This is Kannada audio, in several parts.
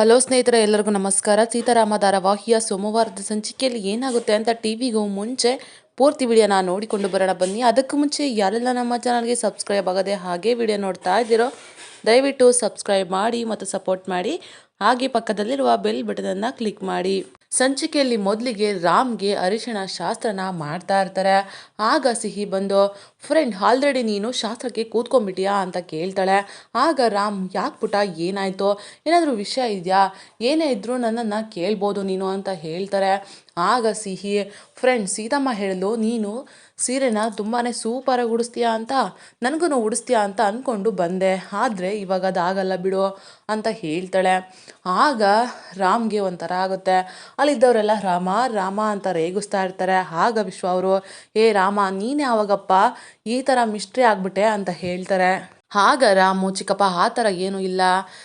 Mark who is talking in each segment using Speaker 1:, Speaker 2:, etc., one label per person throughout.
Speaker 1: ಹಲೋ ಸ್ನೇಹಿತರೆ, ಎಲ್ಲರಿಗೂ ನಮಸ್ಕಾರ. ಸೀತಾರಾಮ ಧಾರಾವಾಹಿಯ ಸೋಮವಾರದ ಸಂಚಿಕೆಯಲ್ಲಿ ಏನಾಗುತ್ತೆ ಅಂತ ಟಿವಿಗೂ ಮುಂಚೆ ಪೂರ್ತಿ ವಿಡಿಯೋನ ನೋಡಿಕೊಂಡು ಬರೋಣ ಬನ್ನಿ. ಅದಕ್ಕೂ ಮುಂಚೆ ಯಾರೆಲ್ಲ ನಮ್ಮ ಚಾನಲ್ಗೆ ಸಬ್ಸ್ಕ್ರೈಬ್ ಆಗದೆ ಹಾಗೆ ವಿಡಿಯೋ ನೋಡ್ತಾ ಇದ್ದೀರೋ, ದಯವಿಟ್ಟು ಸಬ್ಸ್ಕ್ರೈಬ್ ಮಾಡಿ ಮತ್ತು ಸಪೋರ್ಟ್ ಮಾಡಿ. ಹಾಗೆ ಪಕ್ಕದಲ್ಲಿರುವ ಬೆಲ್ ಬಟನನ್ನು ಕ್ಲಿಕ್ ಮಾಡಿ. ಸಂಚಿಕೆಯಲ್ಲಿ ಮೊದಲಿಗೆ ರಾಮ್ಗೆ ಅರಿಶಿಣ ಶಾಸ್ತ್ರನ ಮಾಡ್ತಾ ಇರ್ತಾರೆ. ಆಗ ಸಿಹಿ ಬಂದು ಫ್ರೆಂಡ್ ಆಲ್ರೆಡಿ ನೀನು ಶಾಸ್ತ್ರಕ್ಕೆ ಕೂತ್ಕೊಂಡ್ಬಿಟ್ಟಿಯಾ? ಅಂತ ಕೇಳ್ತಾಳೆ. ಆಗ ರಾಮ್, ಯಾಕೆ ಪುಟ, ಏನಾಯ್ತು? ಏನಾದರೂ ವಿಷಯ ಇದೆಯಾ? ಏನೇ ಇದ್ರೂ ನನ್ನನ್ನು ಕೇಳ್ಬೋದು ನೀನು, ಅಂತ ಹೇಳ್ತಾರೆ. ಆಗ ಸಿಹಿ, ಫ್ರೆಂಡ್, ಸೀತಮ್ಮ ಹೇಳಲು ನೀನು ಸೀರೆನ ತುಂಬಾ ಸೂಪರಾಗಿ ಉಡಿಸ್ತೀಯಾ ಅಂತ? ನನಗೂ ಉಡಿಸ್ತೀಯಾ ಅಂತ ಅಂದ್ಕೊಂಡು ಬಂದೆ. ಆದರೆ ಇವಾಗ ಅದಾಗಲ್ಲ ಬಿಡು ಅಂತ ಹೇಳ್ತಾಳೆ. ಆಗ ರಾಮ್ಗೆ ಒಂಥರ ಆಗುತ್ತೆ. ಅಲ್ಲಿದ್ದವರೆಲ್ಲ, ರಾಮ ರಾಮ ಅಂತ ರೇಗಿಸ್ತಾ ಇರ್ತಾರೆ. ಆಗ ವಿಶ್ವ ಅವರು, ಏ ರಾಮ, ನೀನೇ ಯಾವಾಗಪ್ಪ ಈ ಥರ ಮಿಸ್ಟ್ರಿ ಆಗ್ಬಿಟ್ಟೆ ಅಂತ ಹೇಳ್ತಾರೆ. ಆಗ ರಾಮು ಚಿಕ್ಕಪ್ಪ ಆ ಥರ ಏನೂ ಇಲ್ಲ.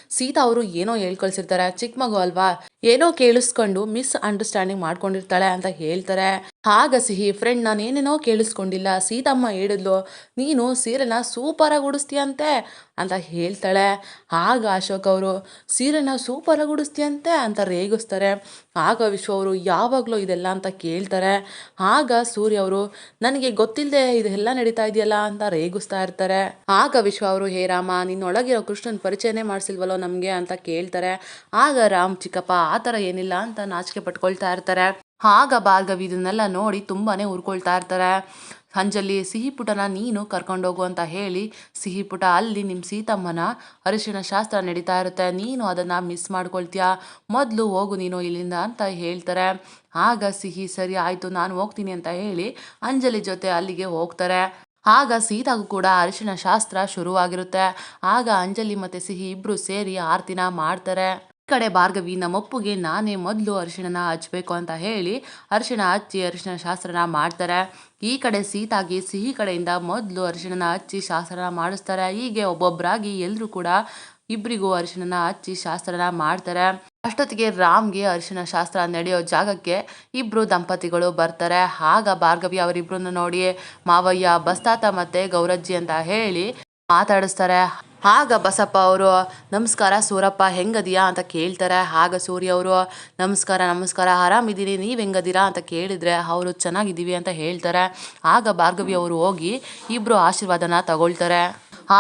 Speaker 1: ಸೀತಾ ಅವರು ಏನೋ ಹೇಳ್ಕೊಳ್ಸಿರ್ತಾರೆ. ಚಿಕ್ಕ ಮಗು ಅಲ್ವಾ? ಏನೋ ಕೇಳಿಸ್ಕೊಂಡು ಮಿಸ್ ಅಂಡರ್ಸ್ಟ್ಯಾಂಡಿಂಗ್ ಮಾಡ್ಕೊಂಡಿರ್ತಾಳೆ ಅಂತ ಹೇಳ್ತಾರೆ. ಆಗ ಸಿಹಿ ಫ್ರೆಂಡ್ ನಾನೇನೇನೋ ಕೇಳಿಸ್ಕೊಂಡಿಲ್ಲ. ಸೀತಮ್ಮ ಹೇಳಿದ್ಲು, ನೀನು ಸೀರೆನ ಸೂಪರಾಗಿ ಉಡಿಸ್ತೀಯಂತೆ? ಅಂತ ಹೇಳ್ತಾಳೆ. ಆಗ ಅಶೋಕ್ ಅವರು, ಸೀರೆನ ಸೂಪರಾಗಿ ಉಡಿಸ್ತೀಯಂತೆ? ಅಂತ ರೇಗಿಸ್ತಾರೆ. ಆಗ ವಿಶ್ವ ಅವರು, ಯಾವಾಗಲೂ ಇದೆಲ್ಲ? ಅಂತ ಕೇಳ್ತಾರೆ. ಆಗ ಸೂರ್ಯ ಅವರು, ನನಗೆ ಗೊತ್ತಿಲ್ಲದೆ ಇದೆಲ್ಲ ನಡೀತಾ ಇದೆಯಲ್ಲ? ಅಂತ ರೇಗಿಸ್ತಾ ಇರ್ತಾರೆ. ಆಗ ವಿಶ್ವ ಅವರು, ಹೇ ರಾಮ, ನಿನ್ನೊಳಗಿರೋ ಕೃಷ್ಣನ ಪರಿಚಯನೇ ಮಾಡಿಸಿಲ್ವಲ್ಲೋ ನಮಗೆ? ಅಂತ ಕೇಳ್ತಾರೆ. ಆಗ ರಾಮ್ ಚಿಕ್ಕಪ್ಪ, ಆ ಥರ ಏನಿಲ್ಲ? ಅಂತ ನಾಚಿಕೆ ಪಟ್ಕೊಳ್ತಾ ಇರ್ತಾರೆ. ಆಗ ಭಾರ್ಗವಿ ಇದನ್ನೆಲ್ಲ ನೋಡಿ ತುಂಬಾ ಉರ್ಕೊಳ್ತಾ ಇರ್ತಾರೆ. ಅಂಜಲಿ ಸಿಹಿ ಪುಟನ ನೀನು ಕರ್ಕೊಂಡೋಗು ಅಂತ ಹೇಳಿ ಸಿಹಿ ಪುಟ ಅಲ್ಲಿ ನಿಮ್ಮ ಸೀತಮ್ಮನ ಅರಿಶಿನ ಶಾಸ್ತ್ರ ನಡೀತಾ ಇರುತ್ತೆ. ನೀನು ಅದನ್ನು ಮಿಸ್ ಮಾಡ್ಕೊಳ್ತೀಯಾ? ಮೊದಲು ಹೋಗು ನೀನು ಇಲ್ಲಿಂದ ಅಂತ ಹೇಳ್ತಾರೆ. ಆಗ ಸಿಹಿ, ಸರಿ ಆಯಿತು, ನಾನು ಹೋಗ್ತೀನಿ ಅಂತ ಹೇಳಿ ಅಂಜಲಿ ಜೊತೆ ಅಲ್ಲಿಗೆ ಹೋಗ್ತಾರೆ. ಆಗ ಸೀತಾಗೂ ಕೂಡ ಅರಿಶಿನ ಶಾಸ್ತ್ರ ಶುರುವಾಗಿರುತ್ತೆ. ಆಗ ಅಂಜಲಿ ಮತ್ತು ಸಿಹಿ ಇಬ್ಬರು ಸೇರಿ ಆರತಿನ ಮಾಡ್ತಾರೆ. ಕಡೆ ಭಾರ್ಗವಿ, ನಮ್ಮಪ್ಪಗೆ ನಾನೇ ಮೊದಲು ಅರಿಶಿಣನ ಹಚ್ಚಬೇಕು ಅಂತ ಹೇಳಿ ಅರಿಶಿಣ ಹಚ್ಚಿ ಅರಿಶಿಣ ಶಾಸ್ತ್ರನ ಮಾಡ್ತಾರೆ. ಈ ಕಡೆ ಸೀತಾಗಿ ಸಿಹಿ ಕಡೆಯಿಂದ ಮೊದಲು ಅರಿಶಿಣನ ಹಚ್ಚಿ ಶಾಸ್ತ್ರನ ಮಾಡಿಸ್ತಾರೆ. ಹೀಗೆ ಒಬ್ಬೊಬ್ಬರಾಗಿ ಎಲ್ಲರೂ ಕೂಡ ಇಬ್ಬರಿಗೂ ಅರಿಶಿಣನ ಹಚ್ಚಿ ಶಾಸ್ತ್ರನ ಮಾಡ್ತಾರೆ. ಅಷ್ಟೊತ್ತಿಗೆ ರಾಮ್ಗೆ ಅರಿಶಿಣ ಶಾಸ್ತ್ರ ನಡೆಯೋ ಜಾಗಕ್ಕೆ ಇಬ್ಬರು ದಂಪತಿಗಳು ಬರ್ತಾರೆ. ಆಗ ಭಾರ್ಗವಿ ಅವರಿಬ್ರನ್ನ ನೋಡಿ, ಮಾವಯ್ಯ, ಬಸ್ತಾತ ಮತ್ತೆ ಗೌರಜ್ಜಿ ಅಂತ ಹೇಳಿ ಮಾತಾಡಿಸ್ತಾರೆ. ಆಗ ಬಸಪ್ಪ ಅವರು, ನಮಸ್ಕಾರ ಸೂರಪ್ಪ, ಹೆಂಗದಿಯಾ ಅಂತ ಕೇಳ್ತಾರೆ. ಆಗ ಸೂರ್ಯ ಅವರು, ನಮಸ್ಕಾರ ನಮಸ್ಕಾರ ಆರಾಮಿದ್ದೀನಿ ನೀವು ಹೆಂಗದಿರಾ ಅಂತ ಕೇಳಿದರೆ ಅವರು ಚೆನ್ನಾಗಿದ್ದೀವಿ ಅಂತ ಹೇಳ್ತಾರೆ. ಆಗ ಭಾರ್ಗವಿ ಅವರು ಹೋಗಿ ಇಬ್ಬರು ಆಶೀರ್ವಾದನ ತಗೊಳ್ತಾರೆ.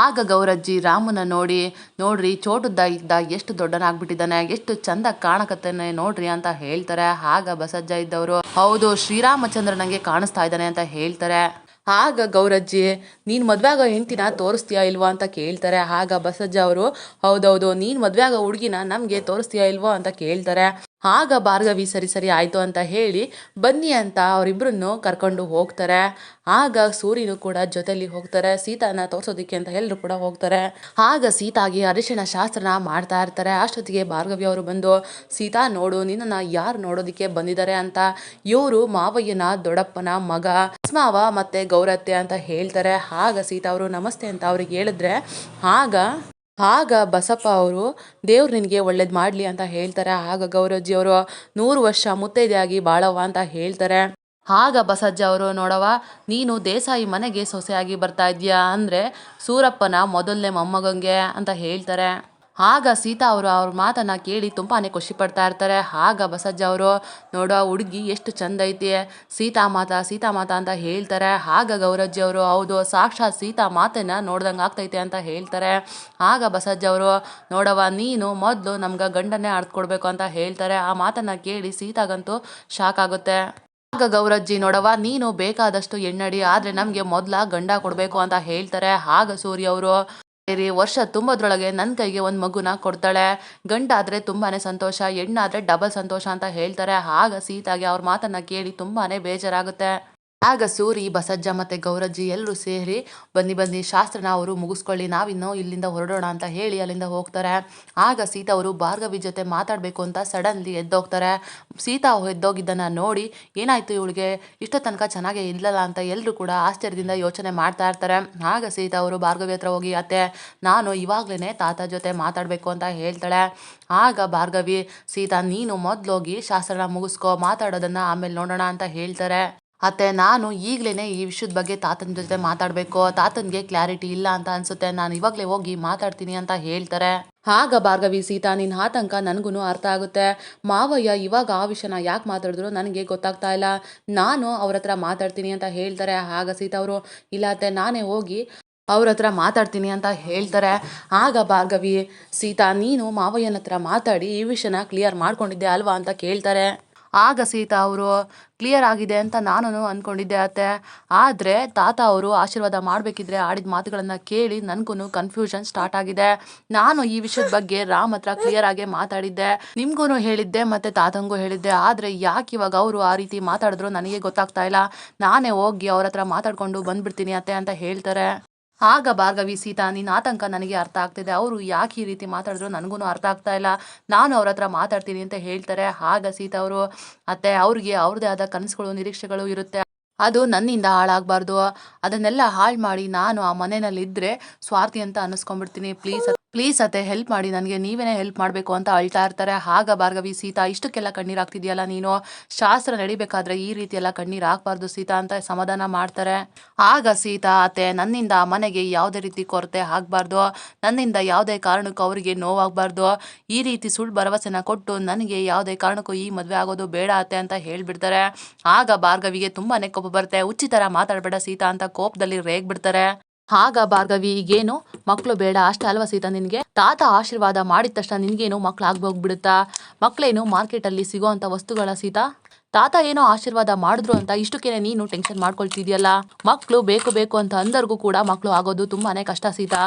Speaker 1: ಆಗ ಗೌರಜ್ಜಿ ರಾಮನ ನೋಡಿ, ನೋಡ್ರಿ ಚೋಟದ್ದ ಇದ್ದ ಎಷ್ಟು ದೊಡ್ಡನಾಗ್ಬಿಟ್ಟಿದ್ದಾನೆ, ಎಷ್ಟು ಚಂದ ಕಾಣಕತ್ತಾನೆ ನೋಡ್ರಿ ಅಂತ ಹೇಳ್ತಾರೆ. ಆಗ ಬಸಜ್ಜ ಇದ್ದವರು, ಹೌದು ಶ್ರೀರಾಮಚಂದ್ರನಿಗೆ ಕಾಣಿಸ್ತಾ ಇದ್ದಾನೆ ಅಂತ ಹೇಳ್ತಾರೆ. ಆಗ ಗೌರಜ್ಜಿ, ನೀನು ಮದುವೆ ಆಗೋ ಹೆಂಡ್ತಿನ ತೋರಿಸ್ತೀಯಾ ಇಲ್ವಾ ಅಂತ ಕೇಳ್ತಾರೆ. ಆಗ ಬಸಜ್ಜ ಅವರು, ಹೌದೌದು, ನೀನು ಮದುವೆ ಆಗೋ ಹುಡುಗಿನ ನಮಗೆ ತೋರಿಸ್ತೀಯಾ ಇಲ್ವೋ ಅಂತ ಕೇಳ್ತಾರೆ. ಆಗ ಭಾರ್ಗವಿ ಸರಿ ಸರಿ ಆಯಿತು ಅಂತ ಹೇಳಿ ಬನ್ನಿ ಅಂತ ಅವರಿಬ್ಬರನ್ನು ಕರ್ಕೊಂಡು ಹೋಗ್ತಾರೆ. ಆಗ ಸೂರ್ಯನು ಕೂಡ ಜೊತೆಲಿ ಹೋಗ್ತಾರೆ. ಸೀತಾನ ತೋರಿಸೋದಕ್ಕೆ ಅಂತ ಎಲ್ಲರೂ ಕೂಡ ಹೋಗ್ತಾರೆ. ಆಗ ಸೀತಾಗಿ ಅರಿಶಿಣ ಶಾಸ್ತ್ರನ ಮಾಡ್ತಾ ಇರ್ತಾರೆ. ಅಷ್ಟೊತ್ತಿಗೆ ಭಾರ್ಗವಿ ಅವರು ಬಂದು, ಸೀತಾ ನೋಡು, ನಿನ್ನನ್ನು ಯಾರು ನೋಡೋದಕ್ಕೆ ಬಂದಿದ್ದಾರೆ ಅಂತ? ಇವರು ಮಾವಯ್ಯನ ದೊಡ್ಡಪ್ಪನ ಮಗ ಮಾವ ಮತ್ತೆ ಗೌರತ್ಯ ಅಂತ ಹೇಳ್ತಾರೆ. ಆಗ ಸೀತಾ ಅವರು, ನಮಸ್ತೆ ಅಂತ ಅವ್ರಿಗೆ ಹೇಳಿದ್ರೆ, ಆಗ ಆಗ ಬಸಪ್ಪ ಅವರು, ದೇವ್ರು ನಿನಗೆ ಒಳ್ಳೇದು ಮಾಡಲಿ ಅಂತ ಹೇಳ್ತಾರೆ. ಆಗ ಗೌರಜ್ಜಿ ಅವರು, ನೂರು ವರ್ಷ ಮುತ್ತೈದೆಯಾಗಿ ಬಾಳವ್ವ ಅಂತ ಹೇಳ್ತಾರೆ. ಆಗ ಬಸಜ್ಜ ಅವರು ನೋಡವ ನೀನು ದೇಸಾಯಿ ಮನೆಗೆ ಸೊಸೆಯಾಗಿ ಬರ್ತಾ ಇದೀಯಾ ಅಂದರೆ, ಸೂರಪ್ಪನ ಮೊದಲನೇ ಮೊಮ್ಮಗಂಗೆ ಅಂತ ಹೇಳ್ತಾರೆ. ಆಗ ಸೀತಾ ಅವರು, ಅವ್ರ ಮಾತನ್ನು ಕೇಳಿ ತುಂಬಾ ಖುಷಿ ಪಡ್ತಾ ಇರ್ತಾರೆ. ಆಗ ಬಸಜ್ಜ ಅವರು, ನೋಡೋ ಹುಡುಗಿ ಎಷ್ಟು ಚಂದ ಐತಿ. ಸೀತಾ ಮಾತಾ ಸೀತಾ ಮಾತಾ ಅಂತ ಹೇಳ್ತಾರೆ. ಆಗ ಗೌರಜ್ಜಿ ಅವರು, ಹೌದು, ಸಾಕ್ಷಾತ್ ಸೀತಾ ಮಾತನ್ನ ನೋಡ್ದಂಗೆ ಆಗ್ತೈತೆ ಅಂತ ಹೇಳ್ತಾರೆ. ಆಗ ಬಸಜ್ಜ ಅವರು ನೋಡವ ನೀನು ಮೊದಲು ನಮ್ಗೆ ಗಂಡನ್ನೇ ಕೊಡಬೇಕು ಅಂತ ಹೇಳ್ತಾರೆ. ಆ ಮಾತನ್ನ ಕೇಳಿ ಸೀತಾಗಂತೂ ಶಾಕ್ ಆಗುತ್ತೆ. ಆಗ ಗೌರಜ್ಜಿ ನೋಡವ ನೀನು ಬೇಕಾದಷ್ಟು ಎಣ್ಣಡಿ, ಆದರೆ ನಮಗೆ ಮೊದಲ ಗಂಡ ಕೊಡಬೇಕು ಅಂತ ಹೇಳ್ತಾರೆ. ಆಗ ಸೂರ್ಯ ಅವರು ಸೇರಿ ವರ್ಷ ತುಂಬದ್ರೊಳಗೆ ನನ್ನ ಕೈಗೆ ಒಂದು ಮಗುನ ಕೊಡ್ತಾಳೆ. ಗಂಡಾದರೆ ತುಂಬಾ ಸಂತೋಷ, ಹೆಣ್ಣಾದರೆ ಡಬಲ್ ಸಂತೋಷ ಅಂತ ಹೇಳ್ತಾರೆ. ಆಗ ಸೀತಾಗೆ ಅವ್ರ ಮಾತನ್ನು ಕೇಳಿ ತುಂಬಾ ಬೇಜಾರಾಗುತ್ತೆ. ಆಗ ಸೂರಿ, ಬಸಜ್ಜ ಮತ್ತು ಗೌರಜ್ಜಿ ಎಲ್ಲರೂ ಸೇರಿ ಬನ್ನಿ ಬನ್ನಿ, ಶಾಸ್ತ್ರನ ಅವರು ಮುಗಿಸ್ಕೊಳ್ಳಿ, ನಾವಿನ್ನೂ ಇಲ್ಲಿಂದ ಹೊರಡೋಣ ಅಂತ ಹೇಳಿ ಅಲ್ಲಿಂದ ಹೋಗ್ತಾರೆ. ಆಗ ಸೀತಾ ಅವರು ಭಾರ್ಗವಿ ಜೊತೆ ಮಾತಾಡಬೇಕು ಅಂತ ಸಡನ್ಲಿ ಎದ್ದೋಗ್ತಾರೆ. ಸೀತಾ ಎದ್ದೋಗಿದ್ದನ್ನು ನೋಡಿ ಏನಾಯಿತು ಇವಳಿಗೆ? ಇಷ್ಟ ತನಕ ಚೆನ್ನಾಗೇ ಇಲ್ಲಲ್ಲ ಅಂತ ಎಲ್ಲರೂ ಕೂಡ ಆಶ್ಚರ್ಯದಿಂದ ಯೋಚನೆ ಮಾಡ್ತಾ ಇರ್ತಾರೆ. ಆಗ ಸೀತಾ ಅವರು ಭಾರ್ಗವಿ ಹತ್ರ ಹೋಗಿ, ಅತ್ತೆ, ನಾನು ಇವಾಗಲೇ ತಾತ ಜೊತೆ ಮಾತಾಡಬೇಕು ಅಂತ ಹೇಳ್ತಾಳೆ. ಆಗ ಭಾರ್ಗವಿ, ಸೀತಾ, ನೀನು ಮೊದಲೋಗಿ ಶಾಸ್ತ್ರನ ಮುಗಿಸ್ಕೊ, ಮಾತಾಡೋದನ್ನು ಆಮೇಲೆ ನೋಡೋಣ ಅಂತ ಹೇಳ್ತಾರೆ. ಅತ್ತೆ, ನಾನು ಈಗಲೇ ಈ ವಿಷಯದ ಬಗ್ಗೆ ತಾತನ ಜೊತೆ ಮಾತಾಡಬೇಕು. ತಾತನಿಗೆ ಕ್ಲಾರಿಟಿ ಇಲ್ಲ ಅಂತ ಅನಿಸುತ್ತೆ. ನಾನು ಇವಾಗಲೇ ಹೋಗಿ ಮಾತಾಡ್ತೀನಿ ಅಂತ ಹೇಳ್ತಾರೆ. ಆಗ ಭಾರ್ಗವಿ, ಸೀತಾ ನಿನ್ನ ಆತಂಕ ನನಗೂ ಅರ್ಥ ಆಗುತ್ತೆ. ಮಾವಯ್ಯ ಇವಾಗ ಆ ವಿಷಯನ ಯಾಕೆ ಮಾತಾಡಿದ್ರು ನನಗೆ ಗೊತ್ತಾಗ್ತಾ ಇಲ್ಲ. ನಾನು ಅವ್ರ ಹತ್ರ ಮಾತಾಡ್ತೀನಿ ಅಂತ ಹೇಳ್ತಾರೆ. ಆಗ ಸೀತಾ ಅವರು, ಇಲ್ಲ ಅತ್ತೆ, ನಾನೇ ಹೋಗಿ ಅವ್ರ ಹತ್ರ ಮಾತಾಡ್ತೀನಿ ಅಂತ ಹೇಳ್ತಾರೆ. ಆಗ ಭಾರ್ಗವಿ, ಸೀತಾ, ನೀನು ಮಾವಯ್ಯನ ಹತ್ರ ಮಾತಾಡಿ ಈ ವಿಷಯನ ಕ್ಲಿಯರ್ ಮಾಡ್ಕೊಂಡಿದ್ದೆ ಅಲ್ವಾ ಅಂತ ಕೇಳ್ತಾರೆ. ಆಗ ಸೀತಾ ಅವರು ಕ್ಲಿಯರ್ ಆಗಿದೆ ಅಂತ ನಾನು ಅಂದ್ಕೊಂಡಿದ್ದೆ ಅತ್ತೆ. ಆದರೆ ತಾತ ಅವರು ಆಶೀರ್ವಾದ ಮಾಡಬೇಕಿದ್ರೆ ಆಡಿದ ಮಾತುಗಳನ್ನು ಕೇಳಿ ನನಗೂ ಕನ್ಫ್ಯೂಷನ್ ಸ್ಟಾರ್ಟ್ ಆಗಿದೆ. ನಾನು ಈ ವಿಷಯದ ಬಗ್ಗೆ ರಾಮ್ ಹತ್ರ ಕ್ಲಿಯರ್ ಆಗಿ ಮಾತಾಡಿದ್ದೆ. ನಿಮ್ಗೂ ಹೇಳಿದ್ದೆ ಮತ್ತು ತಾತಂಗೂ ಹೇಳಿದ್ದೆ. ಆದರೆ ಯಾಕೆ ಇವಾಗ ಅವರು ಆ ರೀತಿ ಮಾತಾಡಿದ್ರು ನನಗೆ ಗೊತ್ತಾಗ್ತಾ ಇಲ್ಲ. ನಾನೇ ಹೋಗಿ ಅವ್ರ ಹತ್ರ ಮಾತಾಡ್ಕೊಂಡು ಬಂದ್ಬಿಡ್ತೀನಿ ಅತ್ತೆ ಅಂತ ಹೇಳ್ತಾರೆ. ಆಗ ಭಾರ್ಗವಿ, ಸೀತಾ, ನಿನ್ನ ಆತಂಕ ನನಗೆ ಅರ್ಥ ಆಗ್ತಿದೆ. ಅವರು ಯಾಕೆ ಈ ರೀತಿ ಮಾತಾಡಿದ್ರು ನನಗೂ ಅರ್ಥ ಆಗ್ತಾ ಇಲ್ಲ. ನಾನು ಅವ್ರ ಹತ್ರ ಮಾತಾಡ್ತೀನಿ ಅಂತ ಹೇಳ್ತಾರೆ. ಆಗ ಸೀತಾ ಅವರು, ಅತ್ತೆ, ಅವ್ರಿಗೆ ಅವ್ರದೇ ಆದ ಕನಸುಗಳು, ನಿರೀಕ್ಷೆಗಳು ಇರುತ್ತೆ. ಅದು ನನ್ನಿಂದ ಹಾಳಾಗಬಾರ್ದು. ಅದನ್ನೆಲ್ಲ ಹಾಳು ಮಾಡಿ ನಾನು ಆ ಮನೆಯಲ್ಲಿ ಸ್ವಾರ್ಥಿ ಅಂತ ಅನ್ನಿಸ್ಕೊಂಡ್ಬಿಡ್ತೀನಿ ಪ್ಲೀಸ್ ಪ್ಲೀಸ್ ಅತ್ತೆ ಹೆಲ್ಪ್ ಮಾಡಿ. ನನಗೆ ನೀವೇನೇ ಹೆಲ್ಪ್ ಮಾಡಬೇಕು ಅಂತ ಅಳ್ತಾ ಇರ್ತಾರೆ. ಆಗ ಭಾರ್ಗವಿ, ಸೀತಾ, ಇಷ್ಟಕ್ಕೆಲ್ಲ ಕಣ್ಣೀರು ನೀನು? ಶಾಸ್ತ್ರ ನಡಿಬೇಕಾದ್ರೆ ಈ ರೀತಿ ಎಲ್ಲ ಕಣ್ಣೀರು ಹಾಕ್ಬಾರ್ದು ಸೀತಾ ಅಂತ ಸಮಾಧಾನ ಮಾಡ್ತಾರೆ. ಆಗ ಸೀತಾ, ಅತ್ತೆ, ನನ್ನಿಂದ ಮನೆಗೆ ಯಾವುದೇ ರೀತಿ ಕೊರತೆ ಆಗಬಾರ್ದು. ನನ್ನಿಂದ ಯಾವುದೇ ಕಾರಣಕ್ಕೂ ಅವರಿಗೆ ನೋವಾಗಬಾರ್ದು. ಈ ರೀತಿ ಸುಳ್ಳು ಭರವಸೆನ ಕೊಟ್ಟು ನನಗೆ ಯಾವುದೇ ಕಾರಣಕ್ಕೂ ಈ ಮದುವೆ ಆಗೋದು ಬೇಡ ಅತ್ತೆ ಅಂತ ಹೇಳಿಬಿಡ್ತಾರೆ. ಆಗ ಭಾರ್ಗವಿಗೆ ತುಂಬಾನೇ ಕೋಪ ಬರುತ್ತೆ. ಉಚಿತರ ಮಾತಾಡಬೇಡ ಸೀತಾ ಅಂತ ಕೋಪದಲ್ಲಿ ರೇಗ್ಬಿಡ್ತಾರೆ. ಆಗ ಭಾರ್ಗವಿ, ಈಗೇನು ಮಕ್ಕಳು ಬೇಡ, ಅಷ್ಟೇ ಅಲ್ವಾ ಸೀತಾ ನಿನಗೆ? ತಾತ ಆಶೀರ್ವಾದ ಮಾಡಿದ ತಕ್ಷಣ ನಿನಗೇನು ಮಕ್ಳು ಆಗ್ಬೋಗ್ಬಿಡುತ್ತಾ? ಮಕ್ಕಳೇನು ಮಾರ್ಕೆಟಲ್ಲಿ ಸಿಗೋವಂಥ ವಸ್ತುಗಳ ಸೀತಾ? ತಾತ ಏನೋ ಆಶೀರ್ವಾದ ಮಾಡಿದ್ರು ಅಂತ ಇಷ್ಟಕ್ಕೇನೆ ನೀನು ಟೆನ್ಷನ್ ಮಾಡ್ಕೊಳ್ತಿದ್ಯಲ್ಲ? ಮಕ್ಕಳು ಬೇಕು ಬೇಕು ಅಂತ ಅಂದರ್ಗೂ ಕೂಡ ಮಕ್ಕಳು ಆಗೋದು ತುಂಬಾನೇ ಕಷ್ಟ ಸೀತಾ.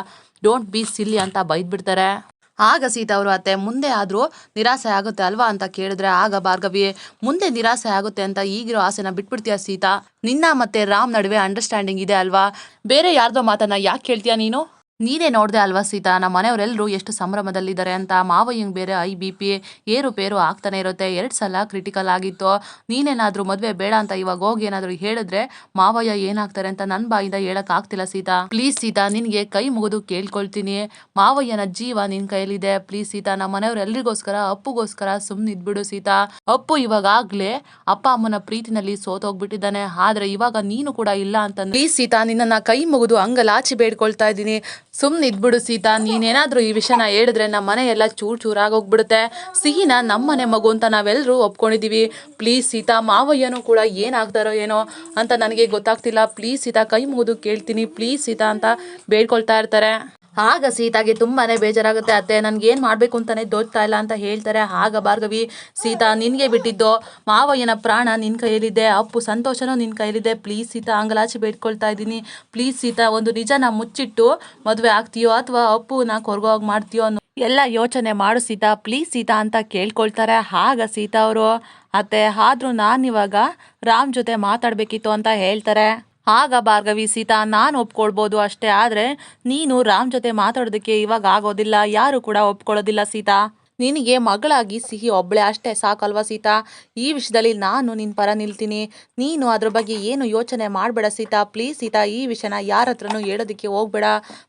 Speaker 1: ಡೋಂಟ್ ಬಿ ಸಿಲ್ಲಿ ಅಂತ ಬೈದ್ಬಿಡ್ತಾರೆ. ಆಗ ಸೀತಾ ಅವರು, ಅತ್ತೆ, ಮುಂದೆ ಆದರೂ ನಿರಾಸೆ ಆಗುತ್ತೆ ಅಲ್ವಾ? ಅಂತ ಕೇಳಿದ್ರೆ, ಆಗ ಭಾರ್ಗವಿ ಮುಂದೆ ನಿರಾಸೆ ಆಗುತ್ತೆ ಅಂತ ಈಗಿರೋ ಆಸೆನ ಬಿಟ್ಬಿಡ್ತೀಯ ಸೀತಾ? ನಿನ್ನ ಮತ್ತೆ ರಾಮ್ ನಡುವೆ ಅಂಡರ್ಸ್ಟ್ಯಾಂಡಿಂಗ್ ಇದೆ ಅಲ್ವಾ? ಬೇರೆ ಯಾರ್ದೋ ಮಾತನ್ನ ಯಾಕೆ ಕೇಳ್ತೀಯ ನೀನು? ನೀನೇ ನೋಡಿದೆ ಅಲ್ವಾ ಸೀತಾ? ನಮ್ಮ ಮನೆಯವರೆಲ್ಲರೂ ಎಷ್ಟು ಸಂಭ್ರಮದಲ್ಲಿದ್ದಾರೆ ಅಂತ. ಮಾವಯ್ಯಂಗೆ ಬೇರೆ ಐ ಬಿ ಪಿ ಏರುಪೇರು ಆಗ್ತಾನೆ ಇರುತ್ತೆ. ಎರಡು ಸಲ ಕ್ರಿಟಿಕಲ್ ಆಗಿತ್ತು. ನೀನೇನಾದರೂ ಮದುವೆ ಬೇಡ ಅಂತ ಇವಾಗ ಹೋಗಿ ಏನಾದರೂ ಹೇಳಿದ್ರೆ ಮಾವಯ್ಯ ಏನಾಗ್ತಾರೆ ಅಂತ ನನ್ನ ಬಾಯಿಂದ ಹೇಳೋಕ್ಕಾಗ್ತಿಲ್ಲ ಸೀತಾ. ಪ್ಲೀಸ್ ಸೀತಾ, ನಿನಗೆ ಕೈ ಮುಗಿದು ಕೇಳ್ಕೊಳ್ತೀನಿ. ಮಾವಯ್ಯನ ಜೀವ ನಿನ್ ಕೈಯಲ್ಲಿದೆ. ಪ್ಲೀಸ್ ಸೀತಾ, ನಮ್ಮ ಮನೆಯವರೆಲ್ಲರಿಗೋಸ್ಕರ ಅಪ್ಪುಗೋಸ್ಕರ ಸುಮ್ಮನೆ ಇದ್ಬಿಡು ಸೀತಾ. ಅಪ್ಪು ಇವಾಗ ಆಗ್ಲೇ ಅಪ್ಪ ಅಮ್ಮನ ಪ್ರೀತಿನಲ್ಲಿ ಸೋತೋಗ್ಬಿಟ್ಟಿದ್ದಾನೆ. ಆದರೆ ಇವಾಗ ನೀನು ಕೂಡ ಇಲ್ಲ ಅಂತ. ಪ್ಲೀಸ್ ಸೀತಾ, ನಿನ್ನನ್ನ ಕೈ ಮುಗಿದು ಹಂಗಲಾಚಿ ಬೇಡ್ಕೊಳ್ತಾ ಇದ್ದೀನಿ. ಸುಮ್ಮನೆ ಇದ್ಬಿಡು ಸೀತಾ, ನೀನೇನಾದರೂ ಈ ವಿಷಯನ ಹೇಳಿದ್ರೆ ನಮ್ಮ ಮನೆ ಎಲ್ಲ ಚೂರ್ ಚೂರಾಗೋಗ್ಬಿಡುತ್ತೆ. ಸಿಹಿನ ನಮ್ಮನೆ ಮಗು ಅಂತ ನಾವೆಲ್ಲರೂ ಒಪ್ಕೊಂಡಿದೀವಿ. ಪ್ಲೀಸ್ ಸೀತಾ, ಮಾವಯ್ಯನೂ ಕೂಡ ಏನಾಗ್ತಾರೋ ಏನೋ ಅಂತ ನನಗೆ ಗೊತ್ತಾಗ್ತಿಲ್ಲ. ಪ್ಲೀಸ್ ಸೀತಾ, ಕೈ ಮುಗಿದು ಕೇಳ್ತೀನಿ. ಪ್ಲೀಸ್ ಸೀತಾ ಅಂತ ಬೇಡ್ಕೊಳ್ತಾ ಇರ್ತಾರೆ. ಆಗ ಸೀತಾಗೆ ತುಂಬಾನೇ ಬೇಜಾರಾಗುತ್ತೆ, ಅತ್ತೆ, ನನ್ಗೆ ಏನ್ ಮಾಡ್ಬೇಕು ಅಂತಾನೆ ದೋಚ್ತಾ ಇಲ್ಲ ಅಂತ ಹೇಳ್ತಾರೆ. ಆಗ ಭಾರ್ಗವಿ, ಸೀತಾ, ನಿನ್ಗೆ ಬಿಟ್ಟಿದ್ದು ಮಾವಯ್ಯನ ಪ್ರಾಣ ನಿನ್ ಕೈಯಲ್ಲಿದೆ, ಅಪ್ಪು ಸಂತೋಷನೂ ನಿನ್ ಕೈಯಲ್ಲಿದೆ. ಪ್ಲೀಸ್ ಸೀತಾ ಅಂಗಲಾಚಿ ಬೇಡ್ಕೊಳ್ತಾ ಇದ್ದೀನಿ. ಪ್ಲೀಸ್ ಸೀತಾ, ಒಂದು ನಿಜನ ಮುಚ್ಚಿಟ್ಟು ಮದುವೆ ಆಗ್ತೀಯೋ ಅಥವಾ ಅಪ್ಪುನ ಕೊರ್ಗೋಗ್ ಮಾಡ್ತೀಯೋ ಅನ್ನೋ ಎಲ್ಲ ಯೋಚನೆ ಮಾಡು ಸೀತಾ. ಪ್ಲೀಸ್ ಸೀತಾ ಅಂತ ಕೇಳ್ಕೊಳ್ತಾರೆ. ಆಗ ಸೀತಾ ಅವರು, ಅತ್ತೆ, ಆದ್ರೂ ನಾನಿವಾಗ ರಾಮ್ ಜೊತೆ ಮಾತಾಡ್ಬೇಕಿತ್ತು ಅಂತ ಹೇಳ್ತಾರೆ. ಆಗ ಭಾರ್ಗವಿ, ಸೀತಾ, ನಾನು ಒಪ್ಕೊಳ್ಬೋದು ಅಷ್ಟೇ, ಆದರೆ ನೀನು ರಾಮ್ ಜೊತೆ ಮಾತಾಡೋದಕ್ಕೆ ಇವಾಗ ಆಗೋದಿಲ್ಲ, ಯಾರು ಕೂಡ ಒಪ್ಕೊಳ್ಳೋದಿಲ್ಲ ಸೀತಾ. ನಿನಗೆ ಮಗಳಾಗಿ ಸಿಹಿ ಒಬ್ಬಳೆ ಅಷ್ಟೇ ಸಾಕಲ್ವಾ ಸೀತಾ? ಈ ವಿಷಯದಲ್ಲಿ ನಾನು ನಿನ್ನ ಪರ ನಿಲ್ತೀನಿ. ನೀನು ಅದ್ರ ಬಗ್ಗೆ ಏನು ಯೋಚನೆ ಮಾಡಬೇಡ ಸೀತಾ. ಪ್ಲೀಸ್ ಸೀತಾ, ಈ ವಿಷಯನ ಯಾರ ಹತ್ರನೂ ಹೇಳೋದಕ್ಕೆ ಹೋಗ್ಬೇಡ.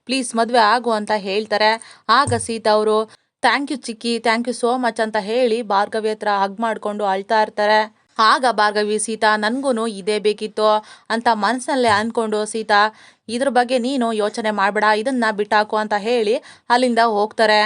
Speaker 1: ಪ್ಲೀಸ್ ಮದುವೆ ಆಗು ಅಂತ ಹೇಳ್ತಾರೆ. ಆಗ ಸೀತಾ ಅವರು, ಥ್ಯಾಂಕ್ ಯು ಚಿಕ್ಕಿ, ಥ್ಯಾಂಕ್ ಯು ಸೋ ಮಚ್ ಅಂತ ಹೇಳಿ ಭಾರ್ಗವಿ ಹತ್ರ ಹಗ್ ಮಾಡಿಕೊಂಡು ಅಳ್ತಾ ಇರ್ತಾರೆ. ಆಗ ಭಾರ್ಗವಿ, ಸೀತಾ ನನಗೂ ಇದೇ ಬೇಕಿತ್ತು ಅಂತ ಮನಸ್ಸಲ್ಲೇ ಅಂದ್ಕೊಂಡು ಸೀತಾ, ಇದ್ರ ಬಗ್ಗೆ ನೀನು ಯೋಚನೆ ಮಾಡಬೇಡ, ಇದನ್ನು ಬಿಟ್ಟಾಕು ಅಂತ ಹೇಳಿ ಅಲ್ಲಿಂದ ಹೋಗ್ತಾರೆ.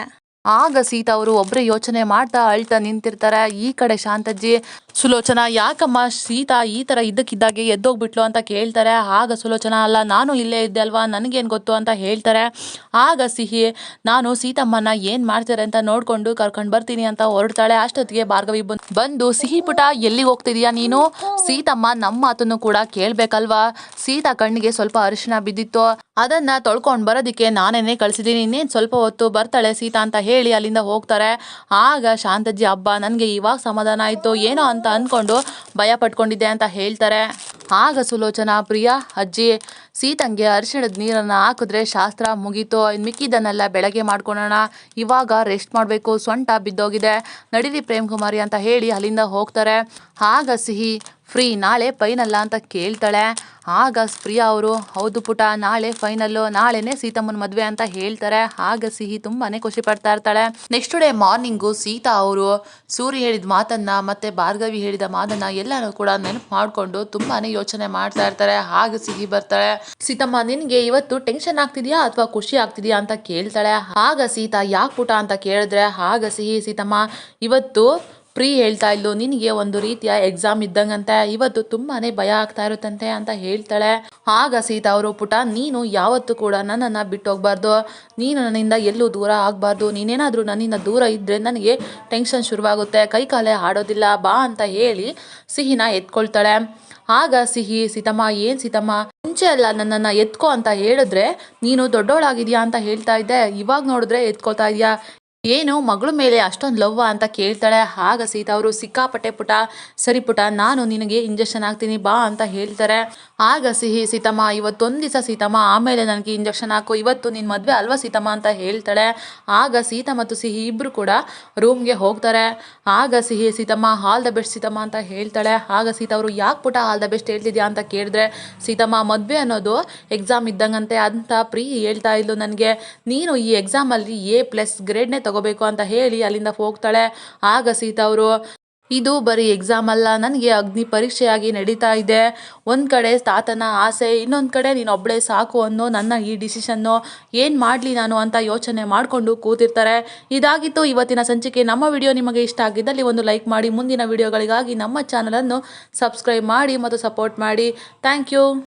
Speaker 1: ಆಗ ಸೀತಾ ಅವರು ಒಬ್ಬರೇ ಯೋಚನೆ ಮಾಡ್ತಾ ಅಳ್ತಾ ನಿಂತಿರ್ತಾರೆ. ಈ ಕಡೆ ಶಾಂತಜ್ಜಿ, ಸುಲೋಚನಾ, ಯಾಕಮ್ಮ ಸೀತಾ ಈ ಥರ ಇದ್ದಕ್ಕಿದ್ದಾಗೆ ಎದ್ದೋಗ್ಬಿಟ್ಲು ಅಂತ ಕೇಳ್ತಾರೆ. ಆಗ ಸುಲೋಚನಾ, ಅಲ್ಲ, ನಾನು ಇಲ್ಲೇ ಇದ್ದೆ ಅಲ್ವಾ? ನನಗೇನು ಗೊತ್ತು ಅಂತ ಹೇಳ್ತಾರೆ. ಆಗ ಸಿಹಿ, ನಾನು ಸೀತಮ್ಮನ ಏನು ಮಾಡ್ತಾರೆ ಅಂತ ನೋಡ್ಕೊಂಡು ಕರ್ಕೊಂಡು ಬರ್ತೀನಿ ಅಂತ ಹೊರಡ್ತಾಳೆ. ಅಷ್ಟೊತ್ತಿಗೆ ಭಾರ್ಗವಿ ಬಂದ್- ಸಿಹಿ ಪುಟ, ಎಲ್ಲಿಗೆ ಹೋಗ್ತಿದೀಯಾ ನೀನು? ಸೀತಮ್ಮ ನಮ್ಮ ಮಾತನ್ನು ಕೂಡ ಕೇಳ್ಬೇಕಲ್ವಾ? ಸೀತಾ ಕಣ್ಣಿಗೆ ಸ್ವಲ್ಪ ಅರಿಶಿನ ಬಿದ್ದಿತ್ತು. ಅದನ್ನ ತೊಳ್ಕೊಂಡು ಬರೋದಕ್ಕೆ ನಾನೇನೆ ಕಳಿಸಿದ್ದೀನಿ. ಇನ್ನೇನು ಸ್ವಲ್ಪ ಹೊತ್ತು ಬರ್ತಾಳೆ ಸೀತಾ ಅಂತ ಅಲ್ಲಿಂದ ಹೋಗ್ತಾರೆ. ಆಗ ಶಾಂತಜ್ಜಿ ಹಬ್ಬ ನನಗೆ ಇವಾಗ ಸಮಾಧಾನ ಆಯಿತು. ಏನೋ ಅಂತ ಅಂದ್ಕೊಂಡು ಭಯ ಪಟ್ಕೊಂಡಿದ್ದೆ ಅಂತ ಹೇಳ್ತಾರೆ. ಆಗ ಸುಲೋಚನಾ, ಪ್ರಿಯ, ಅಜ್ಜಿ, ಸೀತಂಗೆ ಅರಿಶಿಣದ ನೀರನ್ನು ಹಾಕಿದ್ರೆ ಶಾಸ್ತ್ರ ಮುಗೀತು. ಮಿಕ್ಕಿದ್ದನ್ನೆಲ್ಲ ಬೆಳಗ್ಗೆ ಮಾಡ್ಕೊಳ್ಳೋಣ ಇವಾಗ ರೆಸ್ಟ್ ಮಾಡಬೇಕು. ಸೊಂಟ ಬಿದ್ದೋಗಿದೆ. ನಡೀರಿ ಪ್ರೇಮ್ ಕುಮಾರಿ ಅಂತ ಹೇಳಿ ಅಲ್ಲಿಂದ ಹೋಗ್ತಾರೆ. ಆಗ ಸಿಹಿ, ಫ್ರೀ, ನಾಳೆ ಪೈನಲ್ಲ ಅಂತ ಕೇಳ್ತಾಳೆ. ಆಗ ಪ್ರಿಯಾ ಅವರು, ಹೌದು ಪುಟ, ನಾಳೆ ಫೈನಲ್ ನಾಳೆನೇ ಸೀತಮ್ಮನ ಮದುವೆ ಅಂತ ಹೇಳ್ತಾರೆ. ಆಗ ಸಿಹಿ ತುಂಬಾನೇ ಖುಷಿ ಪಡ್ತಾ ಇರ್ತಾಳೆ. ನೆಕ್ಸ್ಟ್ ಡೇ ಮಾರ್ನಿಂಗು ಸೀತಾ ಅವರು ಸೂರ್ಯ ಹೇಳಿದ ಮಾತನ್ನ ಮತ್ತೆ ಭಾರ್ಗವಿ ಹೇಳಿದ ಮಾತನ್ನ ಎಲ್ಲಾನು ಕೂಡ ನೆನಪು ಮಾಡ್ಕೊಂಡು ತುಂಬಾನೇ ಯೋಚನೆ ಮಾಡ್ತಾ ಇರ್ತಾರೆ. ಆಗ ಸಿಹಿ ಬರ್ತಾಳೆ. ಸೀತಮ್ಮ, ನಿನ್ಗೆ ಇವತ್ತು ಟೆನ್ಷನ್ ಆಗ್ತಿದ್ಯಾ ಅಥವಾ ಖುಷಿ ಆಗ್ತಿದ್ಯಾ ಅಂತ ಕೇಳ್ತಾಳೆ. ಆಗ ಸೀತಾ, ಯಾಕೆ ಪುಟ? ಅಂತ ಕೇಳಿದ್ರೆ, ಆಗ ಸಿಹಿ ಸೀತಮ್ಮ, ಇವತ್ತು ಪ್ರೀ ಹೇಳ್ತಾ ಇದ್ಲು, ನಿನಗೆ ಒಂದು ರೀತಿಯ ಎಕ್ಸಾಮ್ ಇದ್ದಂಗಂತೆ, ಇವತ್ತು ತುಂಬಾನೇ ಭಯ ಆಗ್ತಾ ಇರುತ್ತಂತೆ ಅಂತ ಹೇಳ್ತಾಳೆ. ಆಗ ಸೀತಾ ಅವರು, ಪುಟ, ನೀನು ಯಾವತ್ತೂ ಕೂಡ ನನ್ನನ್ನು ಬಿಟ್ಟು ಹೋಗ್ಬಾರ್ದು ನೀನು ನನ್ನಿಂದ ಎಲ್ಲೂ ದೂರ ಆಗಬಾರ್ದು. ನೀನೇನಾದರೂ ನನ್ನಿಂದ ದೂರ ಇದ್ದರೆ ನನಗೆ ಟೆನ್ಷನ್ ಶುರುವಾಗುತ್ತೆ. ಕೈ ಕಾಲೇ ಆಡೋದಿಲ್ಲ, ಬಾ ಅಂತ ಹೇಳಿ ಸಿಹಿನ ಎತ್ಕೊಳ್ತಾಳೆ. ಆಗ ಸಿಹಿ, ಸೀತಮ್ಮ, ಏನು ಸೀತಮ್ಮ? ಮುಂಚೆ ಅಲ್ಲ ನನ್ನನ್ನು ಎತ್ಕೋ ಅಂತ ಹೇಳಿದ್ರೆ ನೀನು ದೊಡ್ಡೋಳಾಗಿದೆಯಾ ಅಂತ ಹೇಳ್ತಾ ಇದ್ದೆ. ಇವಾಗ ನೋಡಿದ್ರೆ ಎತ್ಕೋತಾ ಇದೆಯಾ? ಏನು ಮಗಳ ಮೇಲೆ ಅಷ್ಟೊಂದು ಲವ್ವ ಅಂತ ಕೇಳ್ತಾಳೆ. ಆಗ ಸೀತಾ ಅವರು, ಸಿಕ್ಕಾಪಟ್ಟೆ ಪುಟ, ಸರಿ ಪುಟ, ನಾನು ನಿನಗೆ ಇಂಜೆಕ್ಷನ್ ಹಾಕ್ತೀನಿ, ಬಾ ಅಂತ ಹೇಳ್ತಾರೆ. ಆಗ ಸಿಹಿ, ಸೀತಮ್ಮ, ಇವತ್ತೊಂದು ದಿವಸ ಸೀತಮ್ಮ, ಆಮೇಲೆ ನನಗೆ ಇಂಜೆಕ್ಷನ್ ಹಾಕು, ಇವತ್ತು ನಿನ್ನ ಮದುವೆ ಅಲ್ವಾ ಸೀತಮ್ಮ ಅಂತ ಹೇಳ್ತಾಳೆ. ಆಗ ಸೀತಾ ಮತ್ತು ಸಿಹಿ ಇಬ್ಬರು ಕೂಡ ರೂಮ್ಗೆ ಹೋಗ್ತಾರೆ. ಆಗ Sihi, Seethamma, all the best Seethamma ಅಂತ ಹೇಳ್ತಾಳೆ. ಆಗ ಸೀತಾ ಅವರು, ಯಾಕೆ ಪುಟ ಆಲ್ ದ ಬೆಸ್ಟ್ ಹೇಳ್ತಿದ್ಯಾ ಅಂತ ಕೇಳಿದ್ರೆ, ಸೀತಮ್ಮ, ಮದುವೆ ಅನ್ನೋದು ಎಕ್ಸಾಮ್ ಇದ್ದಂಗಂತೆ ಅಂತ ಪ್ರೀ ಹೇಳ್ತಾ ಇದ್ಲು ನನಗೆ. ನೀನು ಈ ಎಕ್ಸಾಮಲ್ಲಿ ಎ ಪ್ಲಸ್ ಗ್ರೇಡ್ನೇ ತಗೋಬೇಕು ಅಂತ ಹೇಳಿ ಅಲ್ಲಿಂದ ಹೋಗ್ತಾಳೆ. ಆಗ ಸೀತಾ ಅವರು, ಇದು ಬರೀ ಎಕ್ಸಾಮ್ ಅಲ್ಲ, ನನಗೆ ಅಗ್ನಿ ಪರೀಕ್ಷೆಯಾಗಿ ನಡೀತಾ ಇದೆ. ಒಂದು ಕಡೆ ತಾತನ ಆಸೆ, ಇನ್ನೊಂದು ಕಡೆ ನೀನು ಒಬ್ಬಳೇ ಸಾಕು ಅನ್ನೋ ನನ್ನ ಈ ಡಿಸಿಷನ್ನು ಏನು ಮಾಡಲಿ ನಾನು ಅಂತ ಯೋಚನೆ ಮಾಡಿಕೊಂಡು ಕೂತಿರ್ತಾರೆ. ಇದಾಗಿತ್ತು ಇವತ್ತಿನ ಸಂಚಿಕೆ. ನಮ್ಮ ವಿಡಿಯೋ ನಿಮಗೆ ಇಷ್ಟ ಆಗಿದ್ದಲ್ಲಿ ಒಂದು ಲೈಕ್ ಮಾಡಿ. ಮುಂದಿನ ವಿಡಿಯೋಗಳಿಗಾಗಿ ನಮ್ಮ ಚಾನಲನ್ನು ಸಬ್ಸ್ಕ್ರೈಬ್ ಮಾಡಿ ಮತ್ತು ಸಪೋರ್ಟ್ ಮಾಡಿ. Thank you